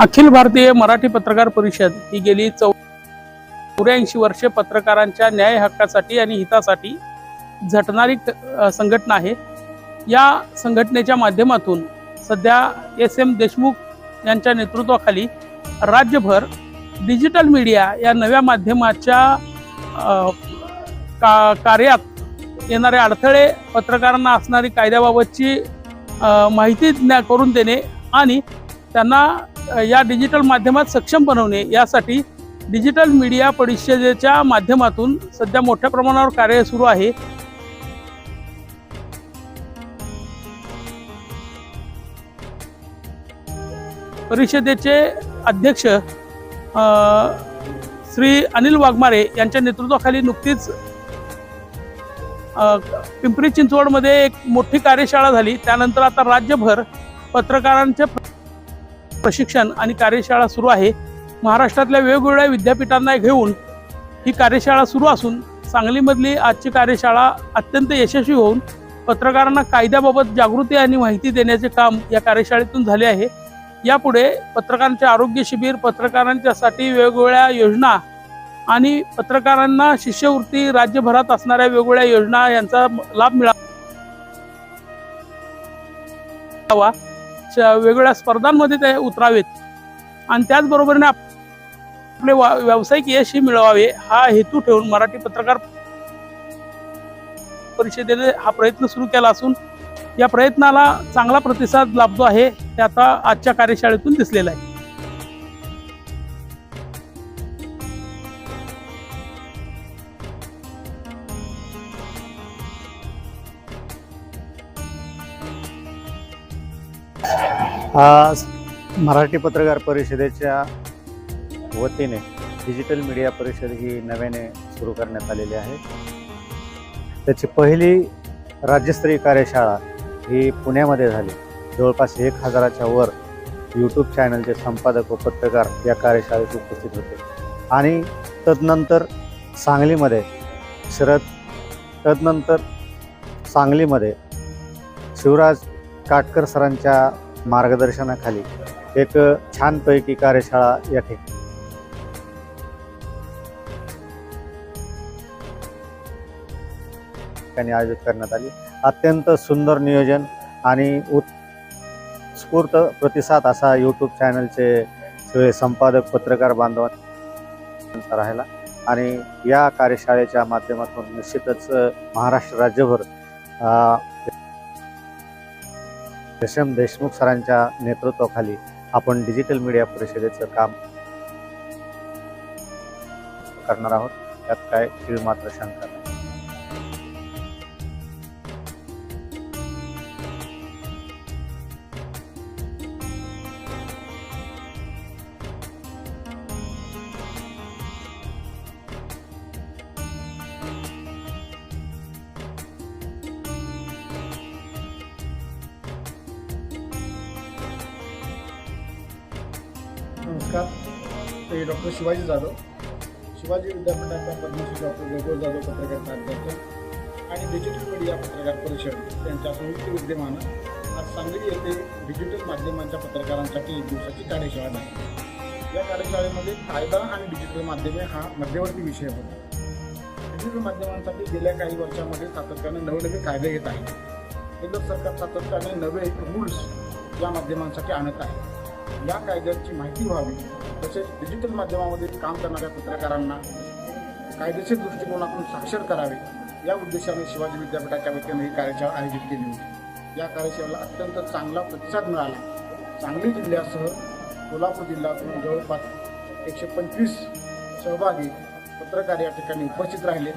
अखिल भारतीय मराठी पत्रकार परिषद ही गेली चौ चौऱ्याऐंशी वर्षे पत्रकारांच्या न्याय हक्कासाठी आणि हितासाठी झटणारी संघटना आहे. या संघटनेच्या माध्यमातून सध्या एस एम देशमुख यांच्या नेतृत्वाखाली राज्यभर डिजिटल मीडिया या नव्या माध्यमाच्या का कार्यात येणारे अडथळे पत्रकारांना असणारी कायद्याबाबतची माहिती ज्ञा करून देणे आणि त्यांना या डिजिटल माध्यमात सक्षम बनवणे यासाठी डिजिटल मीडिया परिषदेच्या माध्यमातून सध्या मोठ्या प्रमाणावर कार्य सुरू आहे. परिषदेचे अध्यक्ष श्री अनिल वाघमारे यांच्या नेतृत्वाखाली नुकतीच पिंपरी चिंचवडमध्ये एक मोठी कार्यशाळा झाली. त्यानंतर आता राज्यभर पत्रकारांचे प्रशिक्षण आणि कार्यशाळा सुरू आहे. महाराष्ट्रातल्या वेगवेगळ्या विद्यापीठांना घेऊन ही कार्यशाळा सुरू असून सांगलीमधली आजची कार्यशाळा अत्यंत यशस्वी होऊन पत्रकारांना कायद्याबाबत जागृती आणि माहिती देण्याचे काम या कार्यशाळेतून झाले आहे. यापुढे पत्रकारांचे आरोग्य शिबिर पत्रकारांच्यासाठी वेगवेगळ्या योजना आणि पत्रकारांना शिष्यवृत्ती राज्यभरात असणाऱ्या वेगवेगळ्या योजना यांचा लाभ मिळावा. वेगवेगळ्या स्पर्धांमध्ये ते उतरावेत. आणि त्याचबरोबरीने आप- आपले वा- व्यावसायिक यशही मिळवावे हा हेतू ठेवून मराठी पत्रकार परिषदेने हा प्रयत्न सुरू केला असून या प्रयत्नाला चांगला प्रतिसाद लाभतो आहे हे आता आजच्या कार्यशाळेतून दिसलेला आहे. आज मराठी पत्रकार परिषदेच्या वतीने डिजिटल मीडिया परिषद ही नव्याने सुरू करण्यात आलेली आहे. त्याची पहिली राज्यस्तरीय कार्यशाळा ही पुण्यामध्ये झाली. जवळपास एक हजाराच्या वर यूट्यूब चॅनलचे संपादक व पत्रकार या कार्यशाळेत उपस्थित होते. आणि तदनंतर सांगलीमध्ये शरद तदनंतर सांगलीमध्ये शिवराज काटकर सरांच्या मार्गदर्शनाखाली एक छानपैकी कार्यशाळा या ठिकाणी ठिकाणी आयोजित करण्यात आली. अत्यंत सुंदर नियोजन आणि उत्स्फूर्त प्रतिसाद असा यूट्यूब चॅनलचे सगळे संपादक पत्रकार बांधवांचा राहिला. आणि या कार्यशाळेच्या माध्यमातून निश्चितच महाराष्ट्र राज्यभर दशम देशमुख सरांच्या नेतृत्वाखाली आपण डिजिटल मीडिया परिषदेचं काम करणार आहोत. त्यात काय तीळ मात्र शंका नमस्कार. मी डॉक्टर शिवाजी जाधव. शिवाजी विद्यापीठाच्या पद्मश्री डॉक्टर गोगोल जाधव पत्रकार प्राध्यापक आणि डिजिटल मीडिया पत्रकार परिषद यांच्या संयुक्त विद्यमानं आज सांगली येथे डिजिटल माध्यमांच्या पत्रकारांसाठी एक दिवसाची कार्यशाळा झाली. या कार्यशाळेमध्ये कायदा आणि डिजिटल माध्यमे हा मध्यवर्ती विषय होता. डिजिटल माध्यमांसाठी गेल्या काही वर्षामध्ये सातत्याने नवनवे कायदे येत आहेत. केंद्र सरकार सातत्याने नवे रूल्स या माध्यमांसाठी आणत आहे. या कायद्याची माहिती व्हावी तसेच डिजिटल माध्यमामध्ये काम करणाऱ्या पत्रकारांना कायदेशीर दृष्टिकोनातून साक्षर करावे या उद्देशाने शिवाजी विद्यापीठाच्या वतीने ही कार्यशाळा आयोजित केली होती. या कार्यशाळेला अत्यंत चांगला प्रतिसाद मिळाला. सांगली जिल्ह्यासह कोल्हापूर जिल्ह्यातून जवळपास एकशे पंचवीस सहभागी पत्रकार या ठिकाणी उपस्थित राहिले.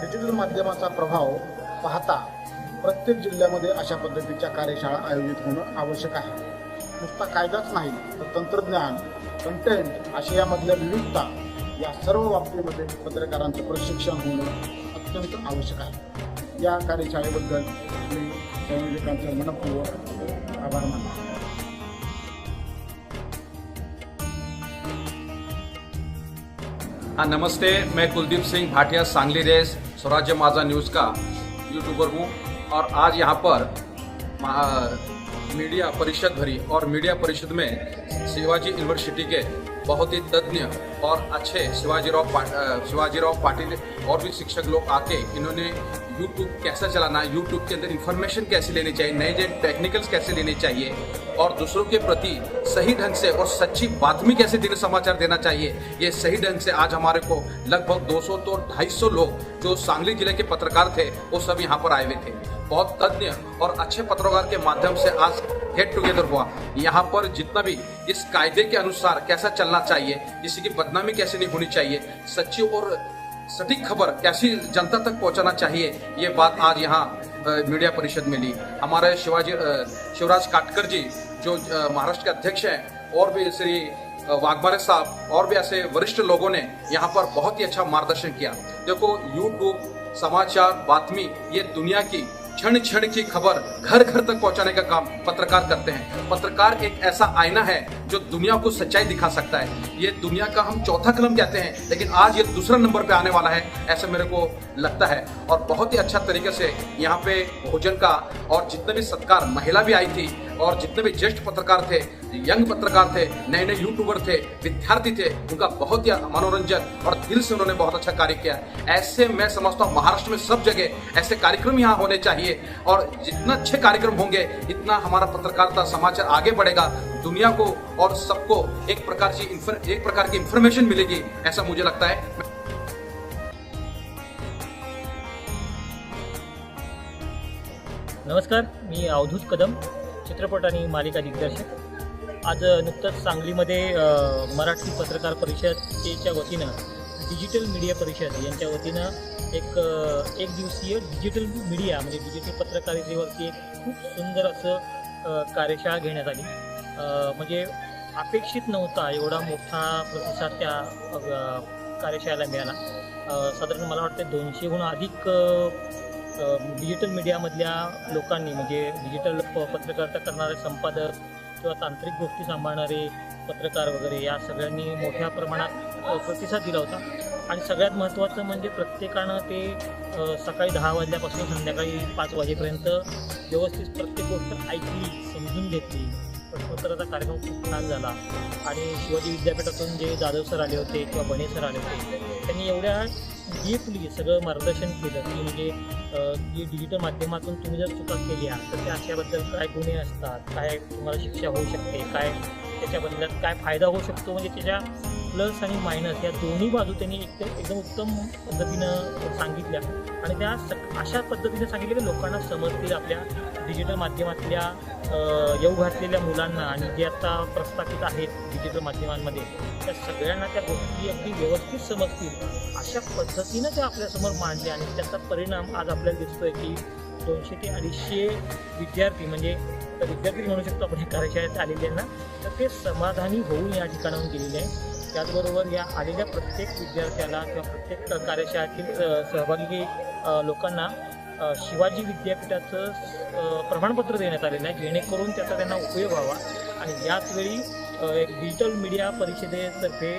डिजिटल माध्यमाचा प्रभाव पाहता प्रत्येक जिल्ह्यामध्ये अशा पद्धतीच्या कार्यशाळा आयोजित होणं आवश्यक आहे. नुसता कायदाच नाही तर तंत्रज्ञान कंटेंट अशा यामधल्या विविधता या सर्व बाबतीमध्ये पत्रकारांचं प्रशिक्षण होणं अत्यंत आवश्यक आहे. या कार्यशाळेबद्दल मी संयोजकांचं मनपूर्वक आभार मानतो. हाँ नमस्ते. मैं कुलदीप सिंह भाटिया सांगली रेस स्वराज्य माझा न्यूज़ का यूट्यूबर हूँ। और आज यहाँ पर मीडिया परिषद भरी और मीडिया परिषद में शिवाजी यूनिवर्सिटी के बहुत ही तज्ञ और अच्छे शिवाजीराव शिवाजीराव पाटिल और भी शिक्षक लोग आके इन्होंने यूट्यूब कैसा चलाना यूट्यूब के अंदर इन्फॉर्मेशन कैसे लेनी चाहिए, नए नए टेक्निकल्स कैसे लेने चाहिए और दूसरों के प्रति सही ढंग से और सच्ची बातमी कैसे दिन समाचार देना चाहिए, ये सही ढंग से आज हमारे को लगभग 200 तो 250 लोग जो सांगली ज़िले के पत्रकार थे, वो सब यहाँ पर आए हुए थे। बहुत तज्ञ और अच्छे पत्रकार के माध्यम से आज गेट टुगेदर हुआ। यहाँ पर जितना भी इस कायदे के अनुसार कैसा चलना चाहिए, किसी की बदनामी कैसे नहीं होनी चाहिए, सच्ची और सटीक खबर कैसी जनता तक पहुंचाना चाहिए, ये बात आज यहाँ मीडिया परिषद में ली। हमारे शिवाजी शिवराज काटकर जी, जो महाराष्ट्र के अध्यक्ष हैं, और भी श्री वाघमारे साहब, और भी ऐसे वरिष्ठ लोगों ने यहाँ पर बहुत ही अच्छा मार्गदर्शन किया। देखो, यूट्यूब, समाचार, बातमी, ये दुनिया की क्षण क्षण की खबर घर घर तक पहुँचाने का काम पत्रकार करते हैं। पत्रकार एक ऐसा आईना है जो दुनिया को सच्चाई दिखा सकता है। ये दुनिया का हम चौथा कलम कहते हैं, लेकिन आज ये दूसरा नंबर पे आने वाला है, ऐसा मेरे को लगता है। और बहुत ही अच्छा तरीके से यहाँ पे भोजन का और जितने भी सत्कार महिला भी आई थी और जितने भी ज्येष्ठ पत्रकार थे, यंग पत्रकार थे नए नए यूट्यूबर थे, विद्यार्थी थे, उनका बहुत ही मनोरंजन और दिल से उन्होंने बहुत अच्छा कार्य किया ऐसे मैं समझता हूँ, महाराष्ट्र में सब जगह ऐसे कार्यक्रम यहाँ होने चाहिए और जितना अच्छे कार्यक्रम होंगे, इतना हमारा पत्रकारिता, समाचार आगे बढ़ेगा, दुनिया को और सबको एक प्रकार की एक प्रकार की इंफॉर्मेशन मिलेगी, ऐसा मुझे लगता है। नमस्कार, मी अवधूत कदम। चित्रपट आणि मालिका दिग्दर्शक. आज नुकतंच सांगलीमध्ये मराठी पत्रकार परिषदेच्या वतीनं डिजिटल मीडिया परिषद यांच्या वतीनं एक एक दिवसीय डिजिटल मीडिया म्हणजे डिजिटल पत्रकारितेवरती एक खूप सुंदर असं कार्यशाळा घेण्यात आली. म्हणजे अपेक्षित नव्हता एवढा मोठा प्रतिसाद त्या कार्यशाळेला मिळाला. साधारण मला वाटतं दोनशेहून अधिक डिजिटल मीडियामधल्या लोकांनी म्हणजे डिजिटल प पत्रकारिता करणारे संपादक किंवा तांत्रिक गोष्टी सांभाळणारे पत्रकार वगैरे या सगळ्यांनी मोठ्या प्रमाणात प्रतिसाद दिला होता. आणि सगळ्यात महत्त्वाचं म्हणजे प्रत्येकानं ते सकाळी दहा वाजल्यापासून संध्याकाळी पाच वाजेपर्यंत व्यवस्थित प्रत्येक गोष्ट ऐकली समजून घेतली. प्रश्नोत्तराचा कार्यक्रम खूप छान झाला. आणि शिवाजी विद्यापीठातून जे जाधव सर आले होते किंवा बने सर आले होते त्यांनी एवढ्या डीपली सगळं मार्गदर्शन केलं की म्हणजे जी की डिजिटल माध्यमातून तुम्ही जर चुका केल्या तर त्या अशाबद्दल काय गुन्हे असतात? काय तुम्हाला शिक्षा होऊ शकते? काय त्याच्याबद्दल काय फायदा होऊ शकतो? म्हणजे त्याच्या प्लस आणि मायनस या दोन्ही बाजू त्यांनी एक एकदम उत्तम पद्धतीनं सांगितल्या. आणि त्या स अशा पद्धतीने सांगितलं की लोकांना समजतील आपल्या डिजिटल माध्यमातल्या येऊ घातलेल्या मुलांना आणि जे आता प्रस्थापित आहेत डिजिटल माध्यमांमध्ये त्या सगळ्यांना त्या गोष्टी अगदी व्यवस्थित समजतील. अशा पद्धतीनं त्या आपल्यासमोर मांडल्या आणि त्याचा परिणाम आज आपल्याला दिसतोय की दोनशे ते अडीचशे विद्यार्थी म्हणजे विद्यार्थी म्हणू शकतो आपण या कार्यशाळेत आलेल्यांना तर ते समाधानी होऊन या ठिकाणाहून गेलेले आहे त्याचबरोबर या आलेल्या प्रत्येक विद्यार्थ्याला किंवा प्रत्येक कार्यशाळेतील सहभागी लोकांना शिवाजी विद्यापीठाचं प्रमाणपत्र देण्यात आलेलं आहे जेणेकरून त्याचा त्यांना उपयोग व्हावा आणि याच वेळी एक डिजिटल मीडिया परिषदेतर्फे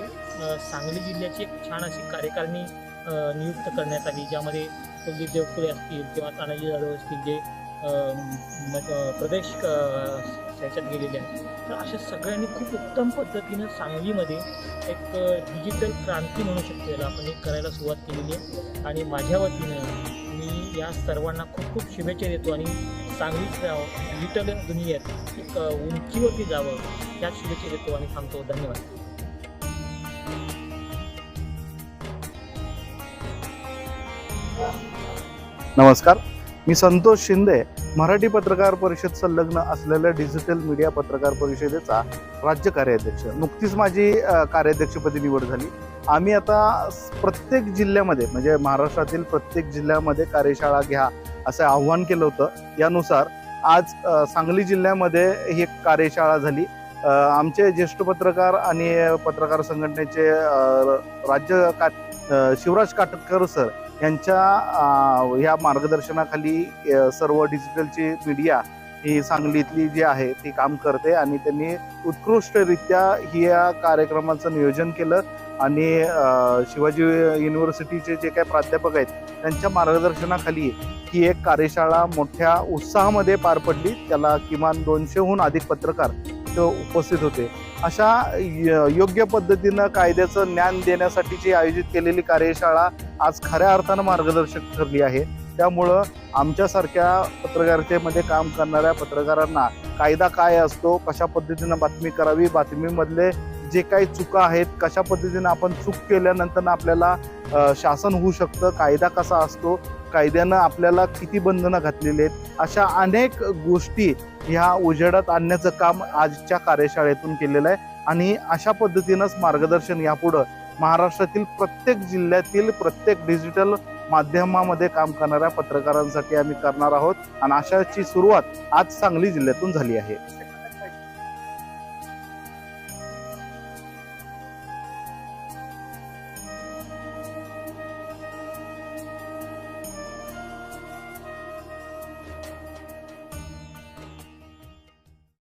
सांगली जिल्ह्याची एक छान अशी कार्यकारिणी नियुक्त करण्यात आली ज्यामध्ये कुलदीप देवकुळे असतील किंवा तानाजी जाधव असतील जे प्रदेश ह्याच्यात गेलेले आहेत तर अशा सगळ्यांनी खूप उत्तम पद्धतीनं सांगलीमध्ये एक डिजिटल क्रांती म्हणू शकतो याला आपण एक करायला सुरुवात केलेली आहे. आणि माझ्या वतीनं मी या सर्वांना खूप खूप शुभेच्छा देतो आणि सांगलीच डिजिटल दुनियेत एक उंचीवरती जावं याच शुभेच्छा देतो आणि थांबतो धन्यवाद. नमस्कार. मी संतोष शिंदे मराठी पत्रकार परिषद संलग्न असलेल्या डिजिटल मीडिया पत्रकार परिषदेचा राज्य कार्याध्यक्ष. नुकतीच माझी कार्याध्यक्षपदी निवड झाली. आम्ही आता प्रत्येक जिल्ह्यामध्ये म्हणजे महाराष्ट्रातील प्रत्येक जिल्ह्यामध्ये कार्यशाळा घ्या असं आव्हान केलं होतं. यानुसार आज सांगली जिल्ह्यामध्ये ही कार्यशाळा झाली. आमचे ज्येष्ठ पत्रकार आणि पत्रकार संघटनेचे राज्य का शिवराज काटकर सर यांच्या ह्या मार्गदर्शनाखाली सर्व डिजिटलची मीडिया ही सांगलीतली जी आहे ती काम करते आणि त्यांनी उत्कृष्टरित्या ही या कार्यक्रमाचं नियोजन केलं आणि शिवाजी युनिव्हर्सिटीचे जे काही प्राध्यापक आहेत त्यांच्या मार्गदर्शनाखाली ही एक कार्यशाळा मोठ्या उत्साहामध्ये पार पडली. त्याला किमान दोनशेहून अधिक पत्रकार इथं उपस्थित होते. अशा य- योग्य पद्धतीनं कायद्याचं ज्ञान देण्यासाठीची आयोजित केलेली कार्यशाळा आज खऱ्या अर्थानं मार्गदर्शक ठरली आहे. त्यामुळं आमच्यासारख्या पत्रकारितेमध्ये काम करणाऱ्या पत्रकारांना कायदा काय असतो कशा पद्धतीनं बातमी करावी बातमीमधले जे काही चुका आहेत कशा पद्धतीनं आपण चूक केल्यानंतर आपल्याला शासन होऊ शकतं कायदा कसा असतो कायद्यानं आपल्याला किती बंधनं घातलेली आहेत अशा अनेक गोष्टी ह्या उजेडात आणण्याचं काम आजच्या कार्यशाळेतून केलेलं आहे. आणि अशा पद्धतीनंच मार्गदर्शन यापुढं महाराष्ट्रातील प्रत्येक जिल्ह्यातील प्रत्येक डिजिटल माध्यमामध्ये काम करणाऱ्या पत्रकारांसाठी आम्ही करणार आहोत. आणि अशाची सुरुवात आज सांगली जिल्ह्यातून झाली आहे.